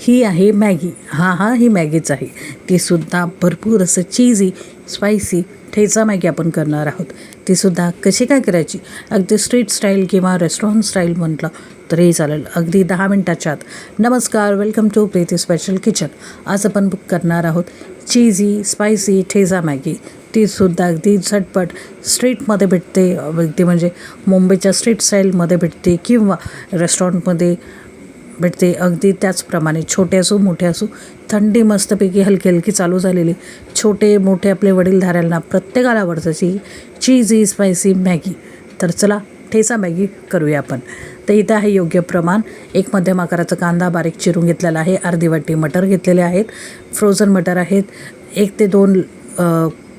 ही आहे मॅगी. हां हां ही मॅगीच आहे. तीसुद्धा भरपूर असं चीजी स्पायसी ठेचा मॅगी आपण करणार आहोत. तीसुद्धा कशी काय करायची? अगदी स्ट्रीट स्टाईल किंवा रेस्टॉरंट स्टाईल म्हटलं तरीही चालेल. अगदी दहा मिनटाच्या आत. नमस्कार welcome to Preeti special kitchen आज आपण बुक करणार आहोत चीजी स्पायसी ठेचा मॅगी. तीसुद्धा अगदी झटपट स्ट्रीटमध्ये भेटते. अगदी म्हणजे मुंबईच्या स्ट्रीट स्टाईलमध्ये भेटते किंवा रेस्टॉरंटमध्ये भेटते. अगदी त्याचप्रमाणे छोटे असो मोठे असो थंडी मस्तपैकी हलकी हलकी चालू झालेली. छोटे मोठे आपले वडीलधाऱ्यांना प्रत्येकाला आवडतं चीज चीजी स्पायसी मॅगी तर चला ठेचा मॅगी करूया आपण. तर इथं आहे योग्य प्रमाण. एक मध्यम आकाराचा कांदा बारीक चिरून घेतलेला आहे. अर्धी वाटी मटर घेतलेले आहेत. फ्रोझन मटर आहेत. एक ते दोन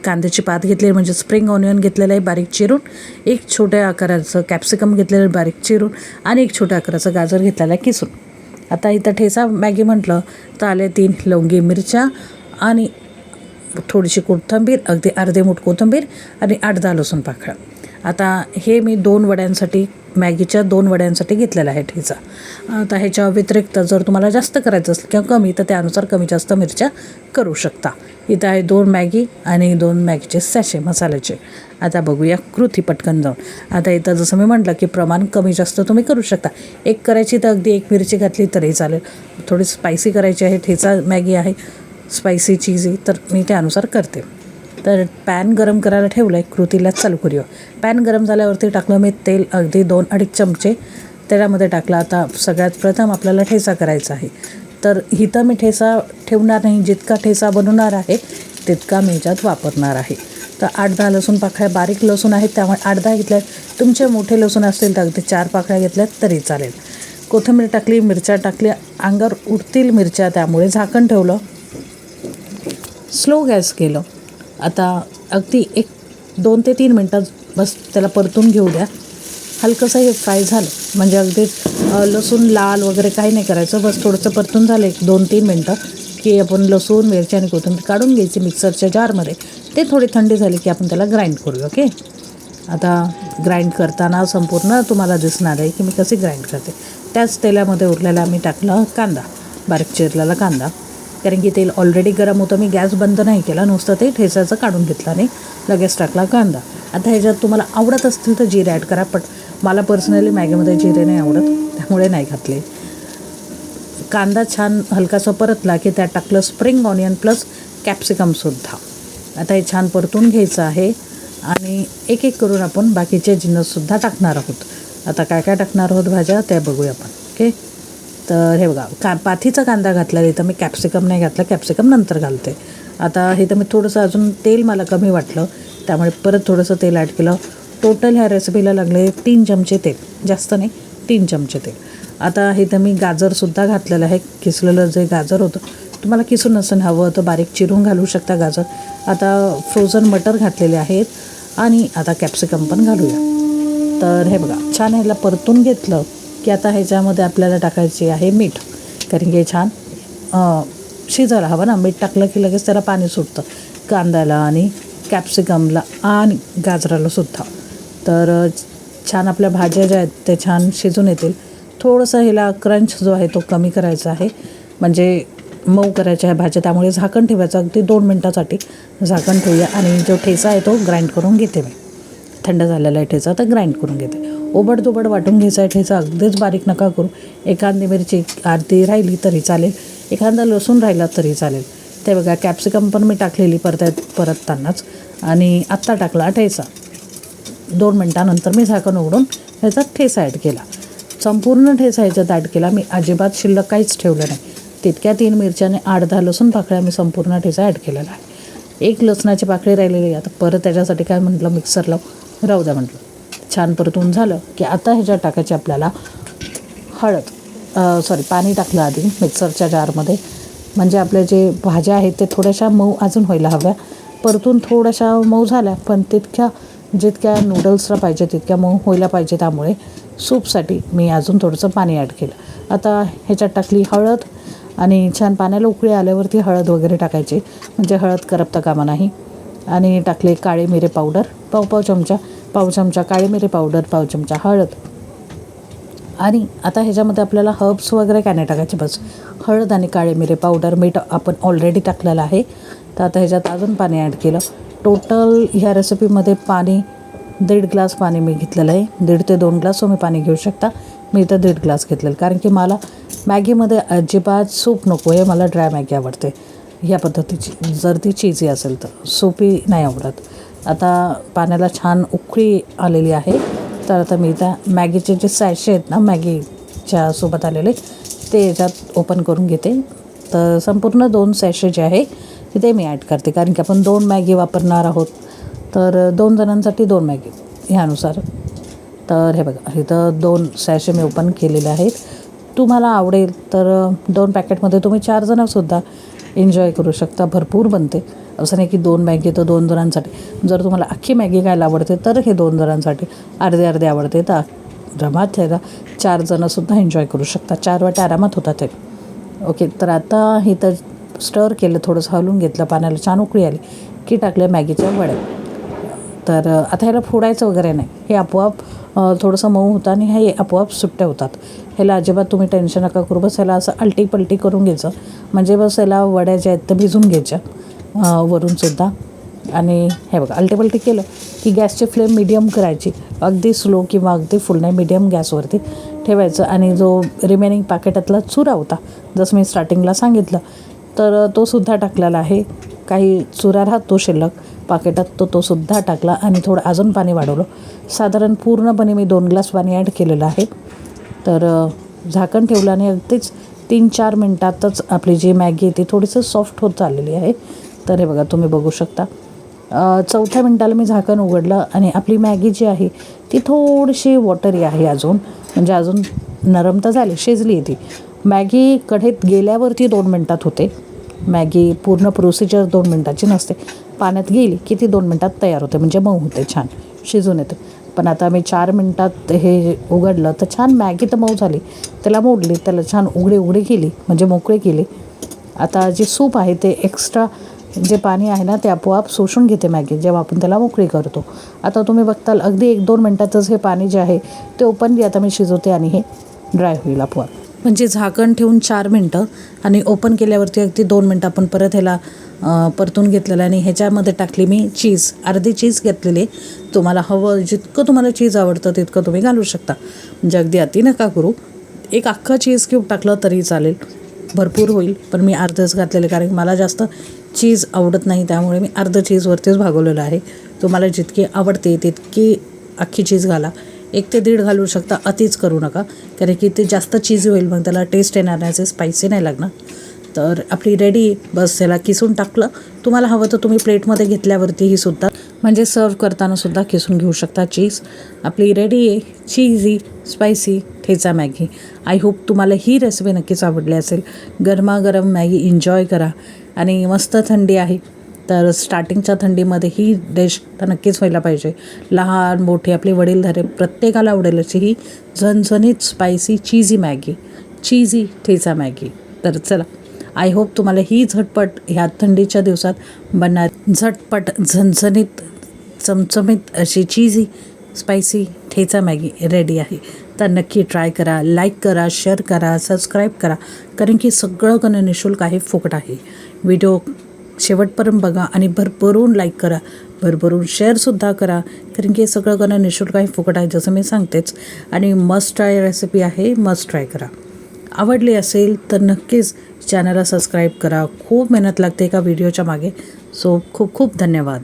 कांद्याची पात घेतलेली म्हणजे स्प्रिंग ऑनियन घेतलेलं आहे बारीक चिरून. एक छोट्या आकाराचं कॅप्सिकम घेतलेलं आहे बारीक चिरून. आणि एक छोट्या आकाराचं गाजर घेतलेलं आहे किसून. आता इथं ठेचा मॅगी म्हटलं तर आले तीन लवंगी मिरच्या आणि थोडीशी कोथिंबीर अगदी अर्धे मूठ कोथिंबीर आणि आठ दहा लसूण पाखळा. आता हे मी दोन वड्यांसाठी मॅगीच्या दोन वड्यांसाठी घेतलेला आहे ठेचा. आता ह्याच्या व्यतिरिक्त जर तुम्हाला जास्त करायचं असेल किंवा कमी तर त्यानुसार कमी जास्त मिरच्या करू शकता. इथं आहे दोन मॅगी आणि दोन मॅगीचे सॅशे मसाल्याचे. आता बघूया कृती पटकन जाऊन. आता इथं जसं मी म्हटलं की प्रमाण कमी जास्त तुम्ही करू शकता. एक करायची तर अगदी एक मिरची घातली तरी चालेल. थोडी स्पायसी करायची आहे ठेचा मॅगी आहे. स्पायसी चीजी तर मी त्यानुसार करते. तर पॅन गरम करायला ठेवलं आहे कृतीला चालू करूया. पॅन गरम झाल्यावरती टाकलं मी तेल अगदी दोन अडीच चमचे. तेलामध्ये टाकलं आता सगळ्यात प्रथम आपल्याला ठेचा करायचा आहे. तर इथं मी ठेसा ठेवणार नाही जितका ठेचा बनवणार आहे तितका मी ह्याच्यात वापरणार आहे. तर आठ दहा लसूण पाकळ्या बारीक लसूण आहेत त्यामुळे आठ दहा घेतल्या तुमचे मोठे लसूण असतील तर अगदी चार पाकळ्या घेतल्यात तरी चालेल. कोथिंबीर टाकली मिरच्या टाकल्या अंगावर उठतील मिरच्या त्यामुळे झाकण ठेवलं. स्लो गॅस केलं. आता अगदी एक दोन ते तीन मिनटात बस त्याला परतून घेऊ द्या. हलकंसं हे फ्राय झालं म्हणजे अगदी लसूण लाल वगैरे काही नाही करायचं. बस थोडंसं परतून झालं एक दोन तीन मिनटं की आपण लसूण मिरची आणि कोथिंबीर काढून घ्यायची मिक्सरच्या जारमध्ये ते थोडी थंडी झाली की आपण त्याला ग्राइंड करूया ओके? आता ग्राइंड करताना संपूर्ण तुम्हाला दिसणार आहे की मी कशी ग्राइंड करते. त्याच तेलामध्ये उरलेला मी टाकलं कांदा बारीक चिरलेला कांदा. कारण की तेल ऑलरेडी गरम होतं मी गॅस बंद नाही केला नुसतं ते ठेचाचं काढून घेतलं नाही लगेच टाकला कांदा. आता ह्याच्यात तुम्हाला आवडत असतील तर जिरे ॲड करा पण मला पर्सनली मॅगीमध्ये जिरे नाही आवडत त्यामुळे नाही घातले कांदा छान हलकासा परतला की त्यात टाकलं स्प्रिंग ऑनियन प्लस कॅप्सिकमसुद्धा आता हे छान परतून घ्यायचं आहे आणि एक एक करून आपण बाकीचे जिन्नससुद्धा टाकणार आहोत. आता काय काय टाकणार आहोत भाज्या त्या बघूया आपण ओके? तर हे बघा का पाथीचा कांदा घातला इथं मी कॅप्सिकम नाही घातला कॅप्सिकम नंतर घालते. आता हे तर मी थोडंसं अजून तेल मला कमी वाटलं त्यामुळे परत थोडंसं तेल ॲड केलं. टोटल ह्या रेसिपीला लागले तीन चमचे तेल. जास्त नाही तीन चमचे तेल. आता हे तर मी गाजरसुद्धा घातलेलं आहे. किसलेलं जे गाजर होतं तुम्हाला किसून नसेल हवं तर बारीक चिरून घालू शकता गाजर. आता फ्रोझन मटर घातलेले आहेत आणि आता कॅप्सिकम पण घालूया. तर हे बघा छान ह्याला परतून घेतलं की आता ह्याच्यामध्ये आपल्याला टाकायचे आहे मीठ. कारण की छान शिजायला हवं ना मीठ टाकलं की लगेच त्याला पाणी सुटतं. कांद्याला आणि कॅप्सिकमला आणि गाजराला सुद्धा. तर छान आपल्या भाज्या ज्या आहेत त्या छान शिजून येतील. थोडंसं ह्याला क्रंच जो आहे तो कमी करायचा आहे. म्हणजे मऊ करायच्या आहे भाज्या त्यामुळे झाकण ठेवायचं अगदी दोन मिनटासाठी झाकण ठेवूया. आणि जो ठेचा आहे तो ग्राइंड करून घेते मी. थंड झालेला आहे ठेचा तर ग्राइंड करून घेते. ओबडधोबड वाटून घ्यायचा आहे ठेचा अगदीच बारीक नका करू. एखादी मिरची अर्धी राहिली तरी चालेल. एखादा लसूण राहिला तरी चालेल. ते बघा कॅप्सिकम पण मी टाकलेली परत परततानाच. आणि आत्ता टाकला ठेचा. दोन मिनटानंतर मी झाकण उघडून ह्याचा ठेचा ॲड केला. संपूर्ण ठेसा ह्याच्यात ॲड केला. मी अजिबात शिल्लक काहीच ठेवलं नाही. तितक्या तीन मिरच्याने आठ दहा लसूण पाकळ्या मी संपूर्ण ठेचा ॲड केलेला आहे. एक लसणाची पाकळी राहिलेली आहे. आता परत त्याच्यासाठी काय म्हटलं? मिक्सरला राहू द्या म्हटलं. छान परतून झालं की आता ह्याच्यात टाकायची आपल्याला हळद. सॉरी पाणी टाकलं आधी मिक्सरच्या जारमध्ये. म्हणजे आपल्या जे भाज्या आहेत ते थोड्याशा मऊ अजून व्हायला हव्या. परतून थोड्याशा मऊ झाल्या पण तितक्या जितक्या नूडल्सला पाहिजे तितक्या मऊ व्हायला पाहिजे त्यामुळे सूपसाठी मी अजून थोडंसं पाणी ॲड केलं. आता ह्याच्यात टाकली हळद आणि छान पाण्याला उकळी आल्यावरती हळद वगैरे टाकायची. म्हणजे हळद करपता कामा नाही. आणि टाकले काळे मिरे पावडर पाव पाव चमचा पाव चमचा काळे मिरे पावडर पाव चमचा हळद. आणि आता ह्याच्यामध्ये आपल्याला हर्ब्स वगैरे काय नाही टाकायचे बस. हळद आणि काळे मिरे पावडर मीठ आपण ऑलरेडी टाकलेलं आहे. तर आता ह्याच्यात अजून पाणी ॲड केलं. टोटल ह्या रेसिपीमध्ये पाणी दीड ग्लास पाणी मी घेतलेलं आहे. दीड ते दोन ग्लास तुम्ही पाणी घेऊ शकता. मी इथं दीड ग्लास घेतलेलं. कारण की मला मॅगीमध्ये अजिबात सूप नको आहे. मला ड्राय मॅगी आवडते. ह्या पद्धतीची. जर ती चीजी असेल तर. सोपी नाही आवडत. आता पाण्याला छान उकळी आलेली आहे. तर आता मी त्या मॅगीचे जे सॅशे आहेत ना मॅगीच्या सोबत आलेले ते याच्यात ओपन करून घेते. तर संपूर्ण दोन सॅशे जे आहे ते मी ॲड करते. कारण की आपण दोन मॅगी वापरणार आहोत. तर दोन जणांसाठी दोन मॅगी ह्यानुसार. तर हे बघा इथं दोन सॅशे मी ओपन केलेले आहेत. तुम्हाला आवडेल तर दोन पॅकेटमध्ये तुम्ही चार जणंसुद्धा एन्जॉय करू शकता. भरपूर बनते. असं नाही की दोन मॅगी तर दोन जणांसाठी. जर तुम्हाला अख्खी मॅगी खायला आवडते तर हे दोन जणांसाठी अर्धे अर्धे आवडते. तर रमात त्याला चार जणंसुद्धा एन्जॉय करू शकता. चार वाटे आरामात होतात ते. ओके तर आता हे तर स्टर केलं थोडंसं हलवून घेतलं पाण्याला छान उकळी आली. की टाकल्या मॅगीच्या वड्या. तर आता ह्याला फोडायचं वगैरे नाही. हे आपोआप थोडंसं मऊ होतं आणि हे आपोआप सुट्ट्या होतात. ह्याला अजिबात तुम्ही टेन्शन नका करू बस ह्याला असं अलटी पलटी करून घ्यायचं. म्हणजे बस ह्याला वड्या ज्या आहेत त्या भिजून घ्यायच्या वरूनसुद्धा आणि हे बघा अलटी पलटी केलं की गॅसची फ्लेम मिडियम करायची. अगदी स्लो किंवा अगदी फुल नाही मिडियम गॅसवरती ठेवायचं. आणि जो रिमेनिंग पॅकेटातला चुरा होता जसं मी स्टार्टिंगला सांगितलं तर तो सुद्धा टाकलेला आहे. काही चुरा राहतो शिल्लक. पाकिटात तो तो सुद्धा टाकला आणि थोडं अजून पाणी वाढवलं. साधारण पूर्णपणे मी दोन ग्लास पाणी ॲड केलेलं आहे. तर झाकण ठेवलं आणि अगदीच तीन चार मिनटातच आपली जी मॅगी आहे ती थोडीसं सॉफ्ट होत चाललेली आहे. तर हे बघा तुम्ही बघू शकता. चौथ्या मिनटाला मी झाकण उघडलं आणि आपली मॅगी जी आहे ती थोडीशी वॉटरी आहे अजून. म्हणजे अजून नरम तर झाली शिजली आहे ती. मॅगी कढईत गेल्यावरती दोन मिनटात होते. मॅगी पूर्ण प्रोसिजर दोन मिनटाची नसते. पाण्यात गेली की ती दोन मिनटात तयार होते. म्हणजे मऊ होते छान. शिजून येते. पण आता मी चार मिनटात हे उघडलं तर छान मॅगी तर मऊ झाली. त्याला मोडली त्याला छान उघडे उघडे केली म्हणजे मोकळे केली. आता जे सूप आहे ते एक्स्ट्रा जे पाणी आहे ना ते आपोआप शोषून घेते मॅगी जेव्हा आपण त्याला मोकळी करतो. आता तुम्ही बघताल अगदी एक दोन मिनटातच हे पाणी जे आहे ते ओपनली आता मी शिजवते आणि हे ड्राय होईल आपोआप. म्हणजे झाकण ठेवून चार मिनटं आणि ओपन केल्यावरती अगदी दोन मिनटं आपण परत ह्याला परतून घेतलेलं आणि ह्याच्यामध्ये टाकली मी चीज अर्धी चीज घेतलेली. तुम्हाला हवं जितकं तुम्हाला चीज आवडतं तितकं तुम्ही घालू शकता. म्हणजे अगदी अति नका करू. एक अख्खं चीज क्यूब टाकलं तरी चालेल. भरपूर होईल पण मी अर्धच घातलेले कारण मला जास्त चीज आवडत नाही त्यामुळे मी अर्ध चीजवरतीच भागवलेलं आहे. तुम्हाला जितकी आवडते तितकी अख्खी चीज घाला. एक ते दीड घालू शकता अतिच करू नका. कारण की ते जास्त चीज होईल मग त्याला टेस्ट येणार नाही असे स्पायसी नाही लागणार. तर आपली रेडी बस त्याला किसून टाकलं. तुम्हाला हवं तर तुम्ही प्लेटमध्ये घेतल्यावरतीही सुद्धा म्हणजे सर्व करतानासुद्धा किसून घेऊ शकता चीज आपली रेडी आहे चीजी स्पायसी ठेचा मॅगी. आय होप तुम्हाला ही रेसिपी नक्कीच आवडली असेल. गरमागरम मॅगी एन्जॉय करा. आणि मस्त थंडी आहे. तर स्टार्टिंगच्या थंडीमध्ये ही डिश तर नक्कीच व्हायला पाहिजे. लहान मोठे आपले वडीलधारे प्रत्येकाला आवडेल अशी ही झणझणीत स्पायसी चीजी मॅगी. चीजी ठेचा मॅगी. तर चला आय होप तुम्हाला ही झटपट ह्या थंडीच्या दिवसात बनणार झटपट झणझणीत चमचमीत अशी चीजी स्पायसी ठेचा मॅगी रेडी आहे. तर नक्की ट्राय करा लाईक करा शेअर करा सबस्क्राईब करा. कारण की सगळं करणं निशुल्क आहे फुकट आहे. व्हिडिओ शेवटपर्यंत बघा आणि भरभरून लाईक करा. भरभरून शेअरसुद्धा करा. कारण की हे सगळं करणं निशुल्क आहे फुकट आहे जसं मी सांगतेच. आणि मस्ट ट्राय रेसिपी आहे मस्ट ट्राय करा. आवडली असेल तर नक्कीच चॅनलला सबस्क्राईब करा. खूप मेहनत लागते एका व्हिडिओच्या मागे. सो खूप खूप धन्यवाद.